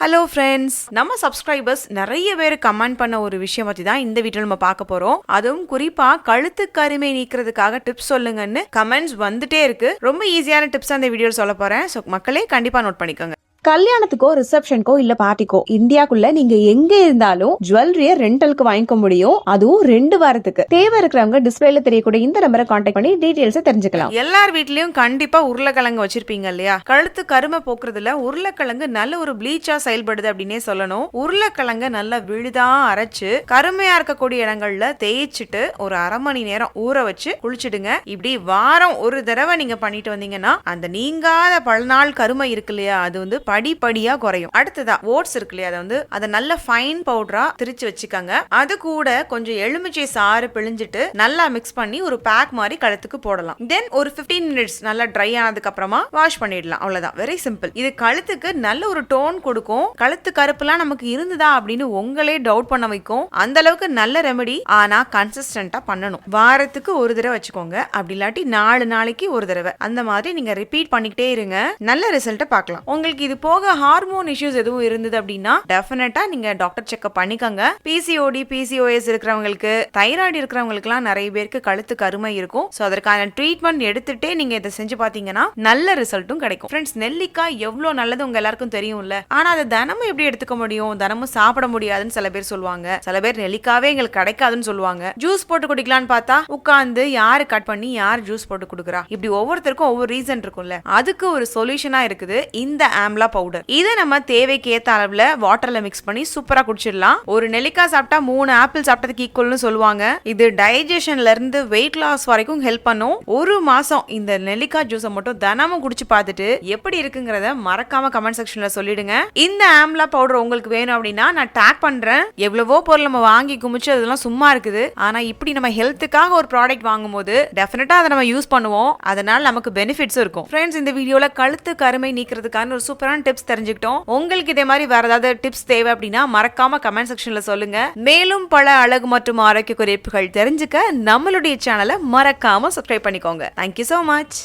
Hello friends நம்ம subscribers நிறைய பேர் கமெண்ட் பண்ண ஒரு விஷயம் பத்தி தான் இந்த வீட்டில் நம்ம பார்க்க போறோம். அதுவும் குறிப்பா கழுத்து கருமை நீக்கிறதுக்காக டிப்ஸ் சொல்லுங்கன்னு கமெண்ட்ஸ் வந்துட்டே இருக்கு. ரொம்ப ஈஸியான டிப்ஸ் அந்த வீடியோ சொல்ல போறேன். ஸோ மக்களே கண்டிப்பா நோட் பண்ணிக்கோங்க. கல்யாணத்துக்கோ ரிசப்ஷனுக்கோ இல்ல பார்ட்டிக்கோ இந்தியாக்குள்ள நீங்க எங்க இருந்தாலும் ஜுவல்லரிய ரெண்டலுக்கு வாங்கிக்க முடியும். அதுவும் ரெண்டு வாரத்துக்கு. தேவை இருக்கிறவங்க டிஸ்பிளேல தெரியக்கூடிய இந்த நம்பரை காண்டாக்ட் பண்ணி டீடைல்ஸ் தெரிஞ்சுக்கலாம். எல்லார் வீட்லயும் கண்டிப்பா உருளைக்கிழங்கு வச்சிருப்பீங்க இல்லையா? கழுத்து கருமை போக்குறதுல உருளைக்கிழங்கு நல்ல ஒரு ப்ளீச்சா செயல்படுது அப்படின்னே சொல்லணும். உருளைக்கிழங்க நல்லா விழுதா அரைச்சு கருமையா இருக்கக்கூடிய இடங்கள்ல தேய்ச்சிட்டு ஒரு அரை மணி நேரம் ஊற வச்சு குளிச்சிடுங்க. இப்படி வாரம் ஒரு தடவை நீங்க பண்ணிட்டு வந்தீங்கன்னா அந்த நீங்காத பல நாள் கருமை இருக்கு இல்லையா? அது வந்து படிப்படியா குறையும். அடுத்ததா ஓட்ஸ் இருக்கு இல்லையா? அதை வந்து அதை நல்ல ஃபைன் பவுடரா திரிச்சு வச்சுக்கோங்க. அது கூட கொஞ்சம் எலுமிச்சை சாறு பிழிஞ்சிட்டு நல்லா மிக்ஸ் பண்ணி ஒரு பேக் மாதிரி கழுத்துக்கு போடலாம். தென் ஒரு 15 மினிட்ஸ் நல்லா ட்ரை ஆனதுக்கு அப்புறமா வாஷ் பண்ணிடலாம். அவ்வளவுதான். வெரி சிம்பிள் இது கழுத்துக்கு நல்ல ஒரு டோன் கொடுக்கும். கழுத்து கருப்புலாம் நமக்கு இருந்ததா அப்படின்னு உங்களே டவுட் பண்ண வைக்கும். அந்த அளவுக்கு நல்ல ரெமெடி ஆனா கன்சிஸ்டன்டா பண்ணணும். வாரத்துக்கு ஒரு தடவை வச்சுக்கோங்க. அப்படி இல்லாட்டி நாலு நாளைக்கு ஒரு தடவை. அந்த மாதிரி நீங்க ரிப்பீட் பண்ணிக்கிட்டே இருங்க. நல்ல ரிசல்ட்டை பார்க்கலாம். உங்களுக்கு இது போக ஹார்மோன் இஷ்யூஸ் எதுவும் இருந்தது அப்படின்னா டெஃபினட்டா நீங்க டாக்டர் செக்அப் பண்ணிக்கோங்க. பிசிஓடி பிசிஓஎஸ் இருக்கிறவங்களுக்கு தைராய்டு இருக்கிறவங்களுக்குலாம் நிறைய பேருக்கு கழுத்து கருமை இருக்கும். ஸோ அதற்கான ட்ரீட்மெண்ட் எடுத்துட்டே நீங்க இதை செஞ்சு பார்த்தீங்கன்னா நல்ல ரிசல்ட்டும் கிடைக்கும். ஃப்ரெண்ட்ஸ் நெல்லிக்காய் எவ்வளோ நல்லது உங்க எல்லாருக்கும் தெரியும்ல? ஆனா அதை தினமும் எப்படி எடுத்துக்க முடியும்? தினமும் சாப்பிட முடியாதுன்னு சில பேர் சொல்லுவாங்க. சில பேர் நெல்லிக்காவே எங்களுக்கு கிடைக்காதுன்னு சொல்லுவாங்க. ஜூஸ் போட்டு குடிக்கலான்னு பார்த்தா உட்காந்து யாரு கட் பண்ணி யார் ஜூஸ் போட்டு கொடுக்குறா? இப்படி ஒவ்வொருத்தருக்கும் ஒவ்வொரு ரீசன் இருக்கும்ல. அதுக்கு ஒரு சொல்யூஷனா இருக்குது. இந்த ஆம்லா பவுடர் இதை நம்ம தேவைக்கு ஏத்த அளவுல வாட்டர்ல மிக்ஸ் பண்ணி சூப்பரா குடிச்சிடலாம். ஒரு நெல்லிக்காய் சாப்பிட்டா மூணு ஆப்பிள் சாப்பிட்டதுக்கு ஈக்குவல்னு சொல்லுவாங்க. இது டைஜஷன்ல இருந்து வெயிட் லாஸ் வரைக்கும் ஹெல்ப் பண்ணும். ஒரு மாசம் இந்த நெல்லிக்காய் ஜூஸை மட்டும் தினமும் குடிச்சு பார்த்துட்டு எப்படி இருக்குங்கிறத மறக்காம கமெண்ட் செக்ஷன்ல சொல்லிடுங்க. இந்த ஆம்லா பவுடர் உங்களுக்கு வேணும் அப்படின்னா நான் டேக் பண்றேன். எவ்வளவோ பொருள் நம்ம வாங்கி குமிச்சு அதெல்லாம் சும்மா இருக்குது. ஆனா இப்படி நம்ம ஹெல்த்துக்காக ஒரு ப்ராடக்ட் வாங்கும்போது டெஃபினட்டா அதை நம்ம யூஸ் பண்ணுவோம். அதனால நமக்கு பெனிஃபிட்ஸும் இருக்கும். ஃப்ரெண்ட்ஸ் இந்த வீடியோல கழுத்து கருமை நீக்கிறதுக்கான ஒரு சூப்பரான டிப்ஸ் தெரிஞ்சுக்கிட்டோம். உங்களுக்கு இதே மாதிரி வேற ஏதாவது டிப்ஸ் தேவை அப்படின்னா மறக்காம கமெண்ட் செக்ஷன்ல சொல்லுங்க. மேலும் பல அழகு மற்றும் ஆரோக்கிய குறிப்புகள் தெரிஞ்சுக்க நம்மளுடைய சேனலை மறக்காம சப்ஸ்கிரைப் பண்ணிக்கோங்க. தேங்க்யூ ஸோ மச்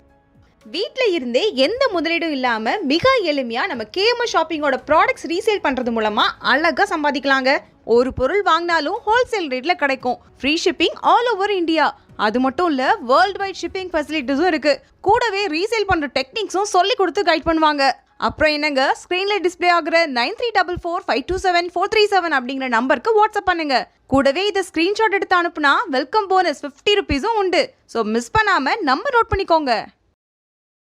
வீட்டில் இருந்தே எந்த முதலீடும் இல்லாமல் மிக எளிமையாக நம்ம கேம ஷாப்பிங்கோட ப்ராடக்ட்ஸ் ரீசேல் பண்ணுறது மூலமாக அழகாக சம்பாதிக்கலாங்க. ஒரு பொருள் வாங்கினாலும் ஹோல்சேல் ரேட்டில் கிடைக்கும். Free shipping all over India அது மட்டும் இல்லை வேர்ல்ட் வைட் ஷிப்பிங் ஃபெசிலிட்டிஸும் இருக்குது கூடவே ரீசேல் பண்ணுற டெக்னிக்ஸும் சொல்லி கொடுத்து கைட் பண்ணுவாங்க. அப்புறம் என்னங்க? ஸ்க்ரீன்ல டிஸ்ப்ளே ஆகுற nine three double four five two seven four three seven அப்படிங்கிற நம்பருக்கு வாட்ஸ்அப் பண்ணுங்க. கூடவே இதை ஸ்க்ரீன்ஷாட் எடுத்து அனுப்புனா வெல்கம் போனஸ் ஃபிஃப்டி ருபீஸும் உண்டு. ஸோ மிஸ் பண்ணாம நம்பர் நோட் பண்ணிக்கோங்க.